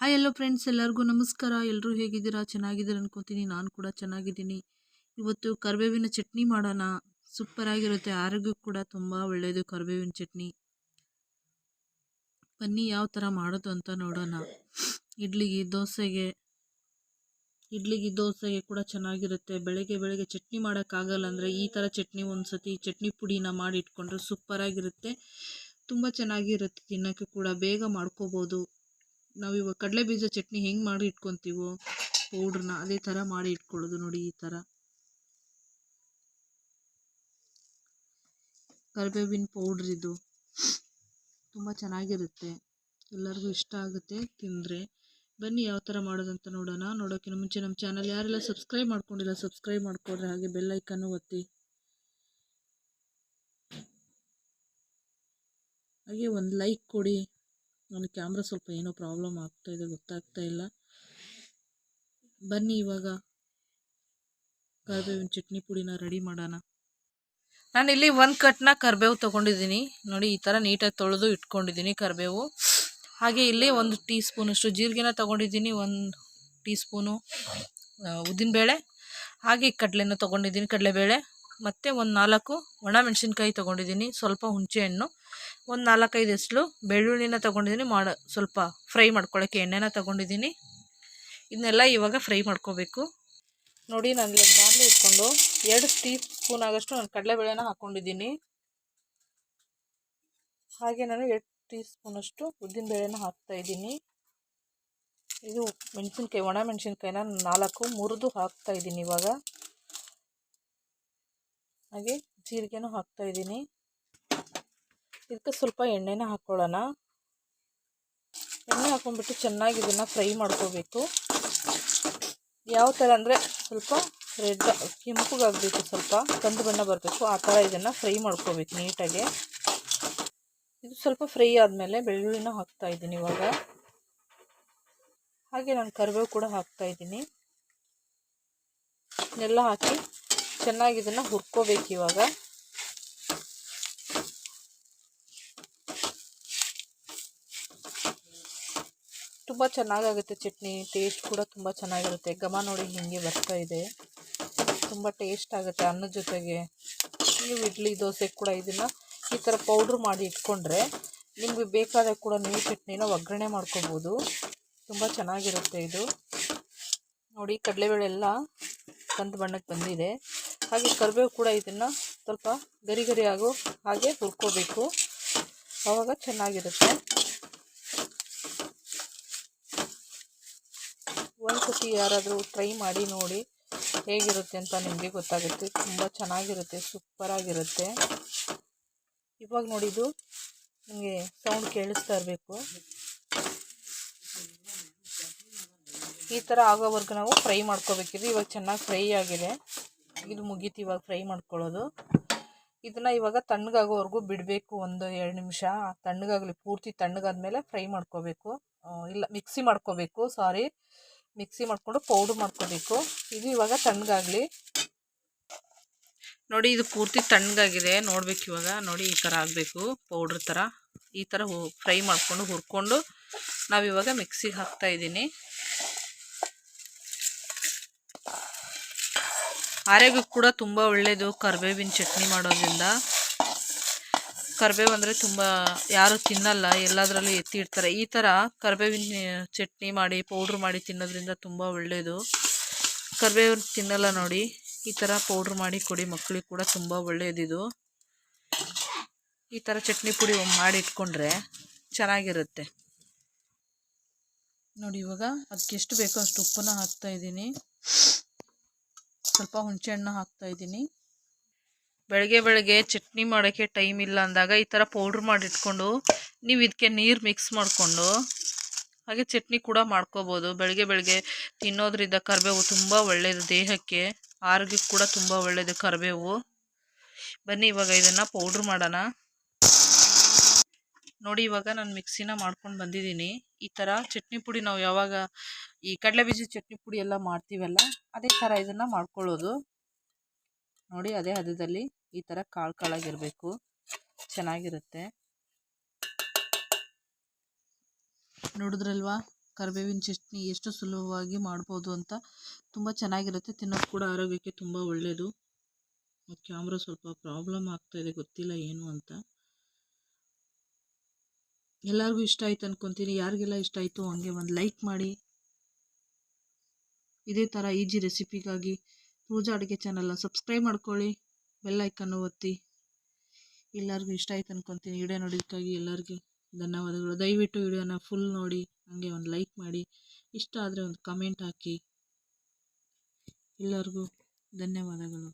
Hi ಎಲ್ಲೋ friends ಎಲ್ಲರಿಗೂ ನಮಸ್ಕಾರ. ಎಲ್ಲರೂ ಹೇಗಿದ್ದೀರಾ? ಚೆನ್ನಾಗಿದ್ದೀರಾ ಅನ್ಕೋತೀನಿ. ನಾನು ಕೂಡ ಚೆನ್ನಾಗಿದ್ದೀನಿ. ಇವತ್ತು ಕರಿಬೇವಿನ ಚಟ್ನಿ ಮಾಡೋಣ. ಸೂಪರ್ ಆಗಿರುತ್ತೆ. ಆರೋಗ್ಯಕ್ಕೆ ಕೂಡ ತುಂಬ ಒಳ್ಳೆಯದು ಕರಿಬೇವಿನ ಚಟ್ನಿ. ಬನ್ನಿ ಯಾವ ಥರ ಮಾಡೋದು ಅಂತ ನೋಡೋಣ. ಇಡ್ಲಿಗೆ, ದೋಸೆಗೆ. ಇಡ್ಲಿಗೆ, ದೋಸೆಗೆ ಕೂಡ ಚೆನ್ನಾಗಿರುತ್ತೆ. ಬೆಳಗ್ಗೆ ಬೆಳಗ್ಗೆ ಚಟ್ನಿ ಮಾಡೋಕ್ಕಾಗಲ್ಲ ಅಂದರೆ ಈ ಥರ ಚಟ್ನಿ ಒಂದು ಸತಿ ಚಟ್ನಿ ಪುಡಿನ ಮಾಡಿ ಇಟ್ಕೊಂಡ್ರೆ ಸೂಪರಾಗಿರುತ್ತೆ ತುಂಬ ಚೆನ್ನಾಗಿರುತ್ತೆ. ತಿನ್ನೋಕ್ಕೆ ಕೂಡ ಬೇಗ ಮಾಡ್ಕೋಬೋದು. ನಾವು ಇವಾಗ ಕಡಲೆ ಬೀಜ ಚಟ್ನಿ ಹೆಂಗೆ ಮಾಡಿ ಇಟ್ಕೊತೀವೋ ಪೌಡ್ರನ್ನ ಅದೇ ಥರ ಮಾಡಿ ಇಟ್ಕೊಳ್ಳೋದು ನೋಡಿ ಈ ಥರ ಕರಿಬೇವಿನ ಪೌಡ್ರ್ ಇದು ತುಂಬ ಚೆನ್ನಾಗಿರುತ್ತೆ. ಎಲ್ಲರಿಗೂ ಇಷ್ಟ ಆಗುತ್ತೆ ತಿಂದರೆ. ಬನ್ನಿ ಯಾವ ಥರ ಮಾಡೋದಂತ ನೋಡೋಣ. ನೋಡೋಕ್ಕಿಂತ ಮುಂಚೆ ನಮ್ಮ ಚಾನಲ್ ಯಾರೆಲ್ಲ ಸಬ್ಸ್ಕ್ರೈಬ್ ಮಾಡ್ಕೊಂಡಿಲ್ಲ ಸಬ್ಸ್ಕ್ರೈಬ್ ಮಾಡ್ಕೊಡ್ರೆ ಹಾಗೆ ಬೆಲ್ಲೈಕನ್ನು ಒತ್ತಿ. ಹಾಗೆ ಒಂದು ಲೈಕ್ ಕೊಡಿ. ನನ್ನ ಕ್ಯಾಮ್ರಾ ಸ್ವಲ್ಪ ಏನೋ ಪ್ರಾಬ್ಲಮ್ ಆಗ್ತಾ ಗೊತ್ತಾಗ್ತಾ ಇಲ್ಲ. ಬನ್ನಿ ಇವಾಗ ಕರಿಬೇವಿನ ಚಟ್ನಿ ಪುಡಿನ ರೆಡಿ ಮಾಡೋಣ. ನಾನು ಇಲ್ಲಿ ಒಂದು ಕಟ್ನ ಕರಿಬೇವು ತೊಗೊಂಡಿದ್ದೀನಿ. ನೋಡಿ, ಈ ಥರ ನೀಟಾಗಿ ತೊಳೆದು ಇಟ್ಕೊಂಡಿದ್ದೀನಿ ಕರಿಬೇವು. ಹಾಗೆ ಇಲ್ಲಿ ಒಂದು ಟೀ ಸ್ಪೂನಷ್ಟು ಜೀರಿಗೆನ ತೊಗೊಂಡಿದ್ದೀನಿ, ಒಂದು ಟೀ ಸ್ಪೂನು ಉದ್ದಿನಬೇಳೆ. ಹಾಗೆ ಕಡಲೆನ ತೊಗೊಂಡಿದ್ದೀನಿ, ಕಡಲೆಬೇಳೆ. ಮತ್ತು ಒಂದು ನಾಲ್ಕು ಒಣ ಮೆಣಸಿನ್ಕಾಯಿ ತೊಗೊಂಡಿದ್ದೀನಿ, ಸ್ವಲ್ಪ ಹುಣಸೆಹಣ್ಣು, ಒಂದು ನಾಲ್ಕೈದು ಎಸ್ಲು ಬೆಳ್ಳುಳ್ಳಿನ ತೊಗೊಂಡಿದ್ದೀನಿ, ಮಾಡ ಸ್ವಲ್ಪ ಫ್ರೈ ಮಾಡ್ಕೊಳ್ಳೋಕ್ಕೆ ಎಣ್ಣೆನ ತೊಗೊಂಡಿದ್ದೀನಿ. ಇದನ್ನೆಲ್ಲ ಇವಾಗ ಫ್ರೈ ಮಾಡ್ಕೋಬೇಕು. ನೋಡಿ, ನಾನು ಇಲ್ಲಿ ಬಾಣಲೆ ಇಟ್ಕೊಂಡು ಎರಡು ಟೀ ಸ್ಪೂನ್ ಆಗೋಷ್ಟು ನಾನು ಕಡಲೆಬೇಳೆನ ಹಾಕ್ಕೊಂಡಿದ್ದೀನಿ ಹಾಗೆ ನಾನು ಎರಡು ಟೀ ಸ್ಪೂನಷ್ಟು ಹಾಕ್ತಾ ಹಾಕ್ತಾಯಿದ್ದೀನಿ ಇದು ಮೆಣಸಿನ್ಕಾಯಿ, ಒಣ ಮೆಣಸಿನ್ಕಾಯಿನ ನಾಲ್ಕು ಮುರಿದು ಹಾಕ್ತಾಯಿದ್ದೀನಿ ಇವಾಗ. ಹಾಗೆ ಜೀರಿಗೆನೂ ಹಾಕ್ತಾಯಿದ್ದೀನಿ ಇದಕ್ಕೆ ಸ್ವಲ್ಪ ಎಣ್ಣೆನ ಹಾಕ್ಕೊಳ್ಳೋಣ ಎಣ್ಣೆ ಹಾಕೊಂಡ್ಬಿಟ್ಟು ಚೆನ್ನಾಗಿ ಇದನ್ನು ಫ್ರೈ ಮಾಡ್ಕೋಬೇಕು. ಯಾವ ಥರ ಅಂದರೆ ಸ್ವಲ್ಪ ರೆಡ್, ಕೆಂಪುಗಾಗಬೇಕು ಸ್ವಲ್ಪ, ಕಂದು ಬಣ್ಣ ಬರಬೇಕು, ಆ ಥರ ಇದನ್ನು ಫ್ರೈ ಮಾಡ್ಕೋಬೇಕು ನೀಟಾಗಿ. ಇದು ಸ್ವಲ್ಪ ಫ್ರೈ ಆದಮೇಲೆ ಬೆಳ್ಳುಳ್ಳಿನ ಹಾಕ್ತಾ ಇದ್ದೀನಿ ಇವಾಗ. ಹಾಗೆ ನಾನು ಕರಿಬೇವು ಕೂಡ ಹಾಕ್ತಾ ಇದ್ದೀನಿ. ಇದನ್ನೆಲ್ಲ ಹಾಕಿ ಚೆನ್ನಾಗಿ ಇದನ್ನು ಹುರ್ಕೋಬೇಕು ಇವಾಗ. ತುಂಬ ಚೆನ್ನಾಗಾಗುತ್ತೆ ಚಟ್ನಿ ಟೇಸ್ಟ್ ಕೂಡ ತುಂಬ ಚೆನ್ನಾಗಿರುತ್ತೆ. ಘಮ ನೋಡಿ ಹೀಗೆ ಬರ್ತಾ ಇದೆ. ತುಂಬ ಟೇಸ್ಟ್ ಆಗುತ್ತೆ ಅನ್ನದ ಜೊತೆಗೆ. ನೀವು ಇಡ್ಲಿ, ದೋಸೆ ಕೂಡ ಇದನ್ನು ಈ ಥರ ಪೌಡ್ರ್ ಮಾಡಿ ಇಟ್ಕೊಂಡ್ರೆ ನಿಮಗೆ ಬೇಕಾದ ಕೂಡ ನೀವು ಚಟ್ನಿನ ಒಗ್ಗರಣೆ ಮಾಡ್ಕೋಬೋದು. ತುಂಬ ಚೆನ್ನಾಗಿರುತ್ತೆ ಇದು. ನೋಡಿ ಕಡಲೆಬೇಳೆ ಎಲ್ಲ ಕಂದು ಬಣ್ಣಕ್ಕೆ ಬಂದಿದೆ. ಹಾಗೆ ಕರಿಬೇವು ಕೂಡ ಇದನ್ನು ಸ್ವಲ್ಪ ಗರಿ ಗರಿ ಆಗೋ ಹಾಗೆ ಹುರ್ಕೋಬೇಕು. ಆವಾಗ ಚೆನ್ನಾಗಿರುತ್ತೆ. ಒಂದು ಸತಿ ಯಾರಾದರೂ ಟ್ರೈ ಮಾಡಿ ನೋಡಿ ಹೇಗಿರುತ್ತೆ ಅಂತ ನಿಮಗೆ ಗೊತ್ತಾಗುತ್ತೆ. ತುಂಬ ಚೆನ್ನಾಗಿರುತ್ತೆ ಸೂಪರಾಗಿರುತ್ತೆ ಇವಾಗ ನೋಡಿದ್ದು ನಿಮಗೆ ಸೌಂಡ್ ಕೇಳಿಸ್ತಾ ಇರಬೇಕು. ಈ ಥರ ಆಗೋವರೆಗೂ ನಾವು ಫ್ರೈ ಮಾಡ್ಕೋಬೇಕಿದ್ರೆ ಇವಾಗ ಚೆನ್ನಾಗಿ ಫ್ರೈ ಆಗಿದೆ. ಇದು ಮುಗೀತು ಇವಾಗ ಫ್ರೈ ಮಾಡ್ಕೊಳ್ಳೋದು. ಇದನ್ನು ಇವಾಗ ತಣ್ಣಗಾಗೋವರೆಗೂ ಬಿಡಬೇಕು ಒಂದು ಎರಡು ನಿಮಿಷ. ತಣ್ಣಗಾಗಲಿ, ಪೂರ್ತಿ ತಣ್ಣಗಾದ್ಮೇಲೆ ಫ್ರೈ ಮಾಡ್ಕೋಬೇಕು. ಇಲ್ಲ, ಮಿಕ್ಸಿ ಮಾಡ್ಕೋಬೇಕು, ಸಾರಿ. ಮಿಕ್ಸಿ ಮಾಡಿಕೊಂಡು ಪೌಡ್ರ್ ಮಾಡ್ಕೋಬೇಕು. ಇದು ಇವಾಗ ತಣ್ಣಗಾಗಲಿ. ನೋಡಿ, ಇದು ಪೂರ್ತಿ ತಣ್ಣಗಾಗಿದೆ. ನೋಡ್ಬೇಕು ಇವಾಗ. ನೋಡಿ, ಈ ಥರ ಆಗಬೇಕು ಪೌಡ್ರ್ ಥರ. ಈ ಥರ ಫ್ರೈ ಮಾಡಿಕೊಂಡು ಹುರ್ಕೊಂಡು ನಾವಿವಾಗ ಮಿಕ್ಸಿಗೆ ಹಾಕ್ತಾ ಆರೋಗ್ಯಕ್ಕೆ ಕೂಡ ತುಂಬ ಒಳ್ಳೆಯದು ಕರಿಬೇವಿನ ಚಟ್ನಿ ಮಾಡೋದ್ರಿಂದ. ಕರಿಬೇವು ಅಂದರೆ ತುಂಬ ಯಾರು ತಿನ್ನಲ್ಲ, ಎಲ್ಲದರಲ್ಲೂ ಎತ್ತಿಡ್ತಾರೆ ಈ ಥರ ಕರಿಬೇವಿನ ಚಟ್ನಿ ಮಾಡಿ, ಪೌಡ್ರ್ ಮಾಡಿ ತಿನ್ನೋದ್ರಿಂದ ತುಂಬ ಒಳ್ಳೆಯದು ಕರಿಬೇವು ತಿನ್ನಲ್ಲ ನೋಡಿ, ಈ ಥರ ಪೌಡ್ರ್ ಮಾಡಿ ಕೊಡಿ ಮಕ್ಕಳಿಗೆ ಕೂಡ ತುಂಬ ಒಳ್ಳೆಯದಿದು ಈ ಥರ ಚಟ್ನಿ ಪುಡಿ ಮಾಡಿ ಇಟ್ಕೊಂಡ್ರೆ ಚೆನ್ನಾಗಿರುತ್ತೆ. ನೋಡಿ ಇವಾಗ ಅದಕ್ಕೆ ಎಷ್ಟು ಬೇಕೋ ಅಷ್ಟು ಉಪ್ಪನ್ನ ಹಾಕ್ತಾಯಿದ್ದೀನಿ ಸ್ವಲ್ಪ ಹುಣಸೆಹಣ್ಣು ಹಾಕ್ತಾಯಿದ್ದೀನಿ ಬೆಳಗ್ಗೆ ಬೆಳಗ್ಗೆ ಚಟ್ನಿ ಮಾಡೋಕ್ಕೆ ಟೈಮ್ ಇಲ್ಲ ಅಂದಾಗ ಈ ಥರ ಪೌಡ್ರ್ ಮಾಡಿಟ್ಕೊಂಡು ನೀವು ಇದಕ್ಕೆ ನೀರು ಮಿಕ್ಸ್ ಮಾಡಿಕೊಂಡು ಹಾಗೆ ಚಟ್ನಿ ಕೂಡ ಮಾಡ್ಕೋಬೋದು. ಬೆಳಗ್ಗೆ ಬೆಳಗ್ಗೆ ತಿನ್ನೋದ್ರಿಂದ ಕರಿಬೇವು ತುಂಬ ಒಳ್ಳೆಯದು ದೇಹಕ್ಕೆ, ಆರೋಗ್ಯಕ್ಕೆ ಕೂಡ ತುಂಬ ಒಳ್ಳೆಯದು ಕರಿಬೇವು. ಬನ್ನಿ ಇವಾಗ ಇದನ್ನು ಪೌಡ್ರ್ ಮಾಡೋಣ. ನೋಡಿ ಇವಾಗ ನಾನು ಮಿಕ್ಸಿನ ಮಾಡ್ಕೊಂಡು ಬಂದಿದ್ದೀನಿ. ಈ ಥರ ಚಟ್ನಿ ಪುಡಿ ನಾವು ಯಾವಾಗ ಈ ಕಡಲೆ ಬೀಜ ಚಟ್ನಿ ಪುಡಿ ಎಲ್ಲ ಮಾಡ್ತೀವಲ್ಲ, ಅದೇ ಥರ ಇದನ್ನು ಮಾಡ್ಕೊಳ್ಳೋದು. ನೋಡಿ ಅದೇ ಹದದಲ್ಲಿ ಈ ಥರ ಕಾಳು ಕಾಳಾಗಿರಬೇಕು. ಚೆನ್ನಾಗಿರುತ್ತೆ. ನೋಡಿದ್ರಲ್ವಾ? ಕರಿಬೇವಿನ ಚಟ್ನಿ ಎಷ್ಟು ಸುಲಭವಾಗಿ ಮಾಡ್ಬೋದು ಅಂತ. ತುಂಬ ಚೆನ್ನಾಗಿರುತ್ತೆ, ತಿನ್ನೋದು ಕೂಡ ಆರೋಗ್ಯಕ್ಕೆ ತುಂಬ ಒಳ್ಳೆಯದು ಕ್ಯಾಮ್ರಾ ಸ್ವಲ್ಪ ಪ್ರಾಬ್ಲಮ್ ಆಗ್ತಾಯಿದೆ ಗೊತ್ತಿಲ್ಲ ಏನು ಅಂತ. ಎಲ್ಲರಿಗೂ ಇಷ್ಟ ಆಯ್ತು ಅನ್ಕೊತೀನಿ. ಯಾರಿಗೆಲ್ಲ ಇಷ್ಟ ಆಯಿತು ಹಂಗೆ ಒಂದು ಲೈಕ್ ಮಾಡಿ. ಇದೇ ಥರ ಈಜಿ ರೆಸಿಪಿಗಾಗಿ ಪೂಜಾ ಅಡುಗೆ ಚಾನಲ್ನ ಸಬ್ಸ್ಕ್ರೈಬ್ ಮಾಡ್ಕೊಳ್ಳಿ. ಬೆಲ್ ಐಕನ್ನು ಒತ್ತಿ. ಎಲ್ಲರಿಗೂ ಇಷ್ಟ ಆಯ್ತು ಅನ್ಕೊತೀನಿ. ವಿಡಿಯೋ ನೋಡೋದಕ್ಕಾಗಿ ಎಲ್ಲರಿಗೂ ಧನ್ಯವಾದಗಳು. ದಯವಿಟ್ಟು ವಿಡಿಯೋನ ಫುಲ್ ನೋಡಿ, ಹಾಗೆ ಒಂದು ಲೈಕ್ ಮಾಡಿ. ಇಷ್ಟ ಆದರೆ ಒಂದು ಕಮೆಂಟ್ ಹಾಕಿ. ಎಲ್ಲರಿಗೂ ಧನ್ಯವಾದಗಳು.